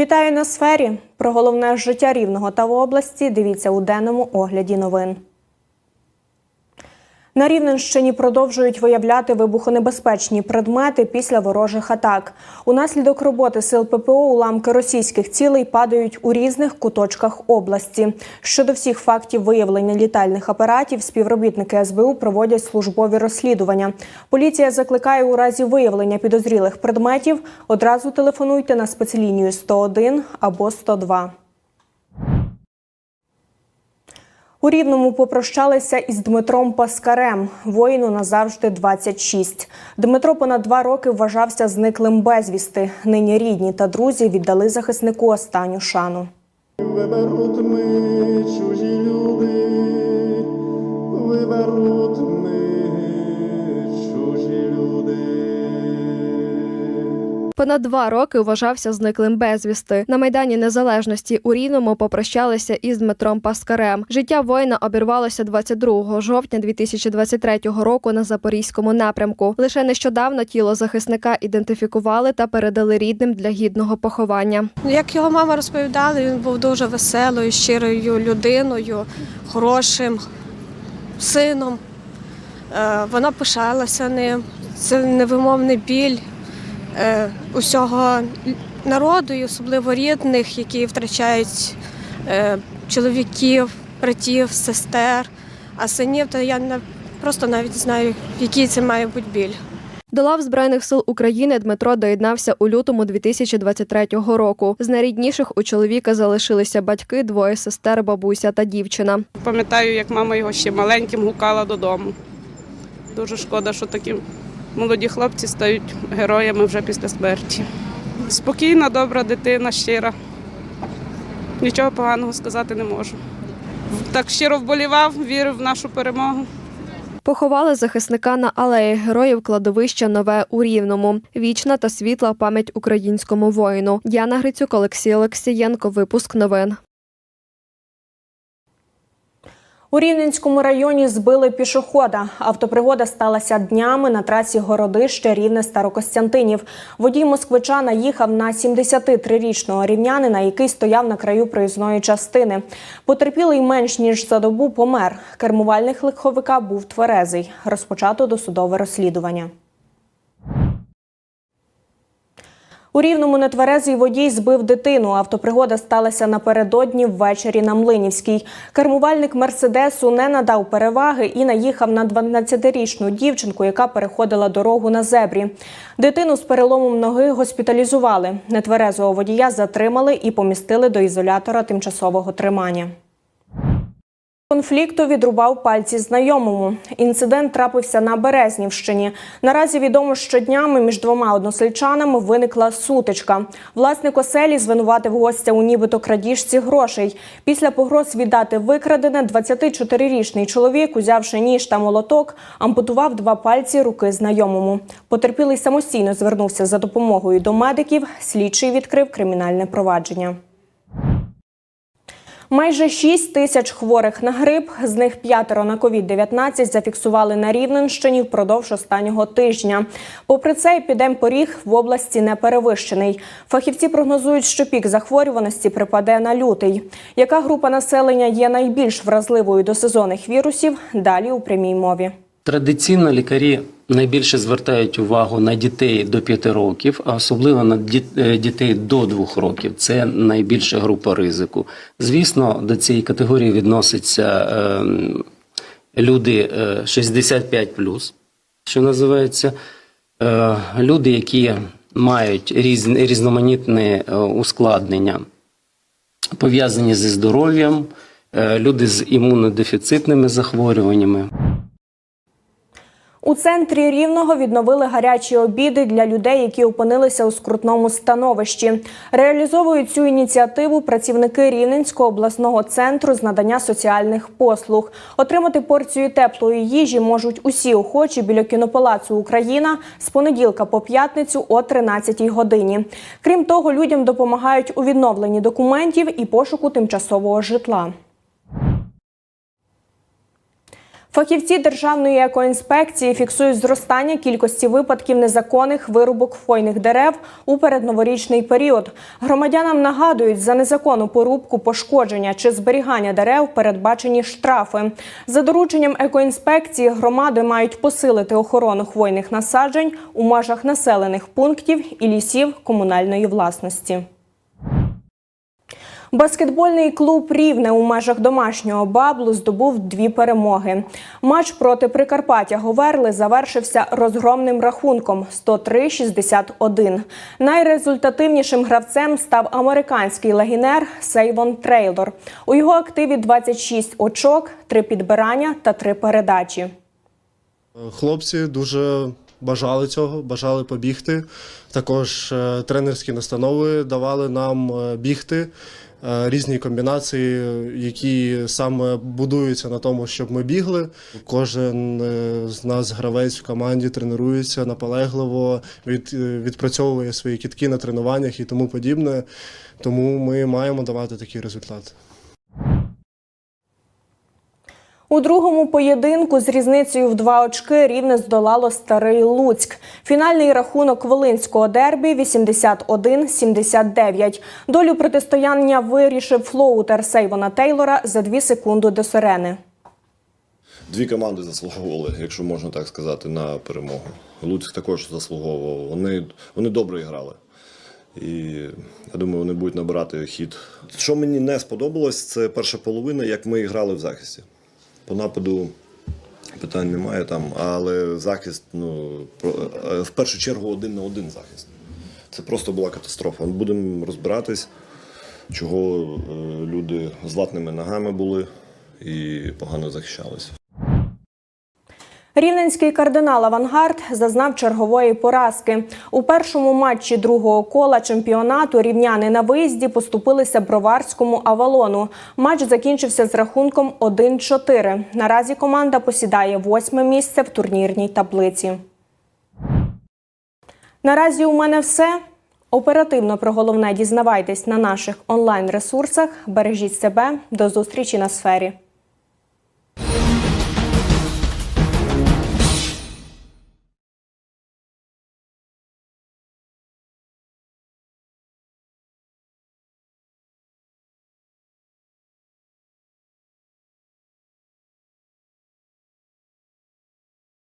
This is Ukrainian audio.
Вітаю на сфері. Про головне життя рівного та в області. Дивіться у денному огляді новин. На Рівненщині продовжують виявляти вибухонебезпечні предмети після ворожих атак. Унаслідок роботи сил ППО уламки російських цілей падають у різних куточках області. Щодо всіх фактів виявлення літальних апаратів, співробітники СБУ проводять службові розслідування. Поліція закликає у разі виявлення підозрілих предметів одразу телефонуйте на спецлінію 101 або 102. У Рівному попрощалися із Дмитром Паскарем. Воїну назавжди 26. Дмитро понад два роки вважався зниклим безвісти. Нині рідні та друзі віддали захиснику останню шану. Виберуть ми чужі люди, виберуть ми чужі люди. Понад два роки вважався зниклим безвісти. На майдані незалежності у Рівному попрощалися із Дмитром Паскарем. Життя воїна обірвалося 22 жовтня 2023 року на запорізькому напрямку. Лише нещодавно тіло захисника ідентифікували та передали рідним для гідного поховання. Як його мама розповідала, він був дуже веселою, щирою людиною, хорошим сином. Е, Вона пишалася ним. Це невимовний біль усього народу, і особливо рідних, які втрачають е, чоловіків, братів, сестер, а синів, то я не- просто навіть знаю, який це має бути біль. До лав збройних сил України Дмитро доєднався у лютому 2023 року. З найрідніших у чоловіка залишилися батьки, двоє сестер, бабуся та дівчина. Пам'ятаю, як мама його ще маленьким гукала додому. Дуже шкода, що такі молоді хлопці стають героями вже після смерті. Спокійна, добра дитина, щира. Нічого поганого сказати не можу. Так щиро вболівав, вірив в нашу перемогу. Поховали захисника на алеї героїв кладовища Нове у Рівному. Вічна та світла пам'ять українському воїну. Діана Грицюк, Олексій Олексієнко. Випуск новин. У Рівненському районі збили пішохода. Автопригода сталася днями на трасі Городище Рівне Старокостянтинів. Водій москвича наїхав на 73-річного рівнянина, який стояв на краю проїзної частини. Потерпілий менш ніж за добу помер. Кермувальник легковика був тверезий. Розпочато досудове розслідування. У рівному нетверезий водій збив дитину. Автопригода сталася напередодні ввечері на Млинівській. Кермувальник мерседесу не надав переваги і наїхав на 12-річну дівчинку, яка переходила дорогу на зебрі. Дитину з переломом ноги госпіталізували. Нетверезого водія затримали і помістили до ізолятора тимчасового тримання. Конфлікту відрубав пальці знайомому. Інцидент трапився на Березнівщині. Наразі відомо, що днями між двома односельчанами виникла сутичка. Власник оселі звинуватив гостя у нібито крадіжці грошей. Після погроз віддати викрадене 24-річний чоловік, узявши ніж та молоток, ампутував два пальці руки знайомому. Потерпілий самостійно звернувся за допомогою до медиків. Слідчий відкрив кримінальне провадження. Майже 6 тисяч хворих на грип, з них п'ятеро на COVID-19 зафіксували на Рівненщині впродовж останнього тижня. Попри це, епідемпоріг в області не перевищений. Фахівці прогнозують, що пік захворюваності припаде на лютий. Яка група населення є найбільш вразливою до сезонних вірусів? Далі у прямій мові. Традиційно лікарі найбільше звертають увагу на дітей до 5 років, а особливо на е, дітей до 2 років. Це найбільша група ризику. Звісно, до цієї категорії відносяться ем, люди е, 65+, що називається, е, люди, які мають різ, різноманітне е, ускладнення, пов'язані зі здоров'ям, е, люди з імунодефіцитними захворюваннями. У центрі Рівного відновили гарячі обіди для людей, які опинилися у скрутному становищі. Реалізовують цю ініціативу працівники Рівненського обласного центру з надання соціальних послуг. Отримати порцію теплої їжі можуть усі охочі біля кінопалацу Україна з понеділка по п'ятницю о 13-й годині. Крім того, людям допомагають у відновленні документів і пошуку тимчасового житла. Фахівці Державної екоінспекції фіксують зростання кількості випадків незаконних вирубок хвойних дерев у передноворічний період. Громадянам нагадують, за незаконну порубку, пошкодження чи зберігання дерев передбачені штрафи. За дорученням екоінспекції громади мають посилити охорону хвойних насаджень у межах населених пунктів і лісів комунальної власності. Баскетбольний клуб Рівне у межах домашнього баблу здобув дві перемоги. Матч проти Прикарпаття Говерли завершився розгромним рахунком 103-61. Найрезультативнішим гравцем став американський легінер Сейвон Трейлор. У його активі 26 очок, 3 підбирання та 3 передачі. Хлопці дуже бажали цього, бажали побігти. Також е, тренерські настанови давали нам е, бігти. Е, Різні комбінації, які саме будуються на тому, щоб ми бігли. Кожен е, з нас, гравець в команді, тренується наполегливо, від, е, відпрацьовує свої кітки на тренуваннях і тому подібне. Тому ми маємо давати такий результат. У другому поєдинку з різницею в два очки рівне здолало старий Луцьк. Фінальний рахунок Волинського дербі 81-79. Долю протистояння вирішив флоутер Сейвона Тейлора за дві секунди до сирени. Дві команди заслуговували, якщо можна так сказати, на перемогу. Луцьк також заслуговував. Вони, вони добре грали. І я думаю, вони будуть набирати хід. Що мені не сподобалось, це перша половина, як ми грали в захисті. По нападу питань немає там, але захист, ну, е, в першу чергу один на один захист. Це просто була катастрофа. Будемо розбиратись, чого е, люди з латними ногами були і погано захищалися. Рівненський кардинал Авангард зазнав чергової поразки. У першому матчі другого кола чемпіонату рівняни на виїзді поступилися броварському Авалону. Матч закінчився з рахунком 1-4. Наразі команда посідає восьме місце в турнірній таблиці. Наразі у мене все. Оперативно про головне дізнавайтесь на наших онлайн ресурсах. Бережіть себе. До зустрічі на сфері.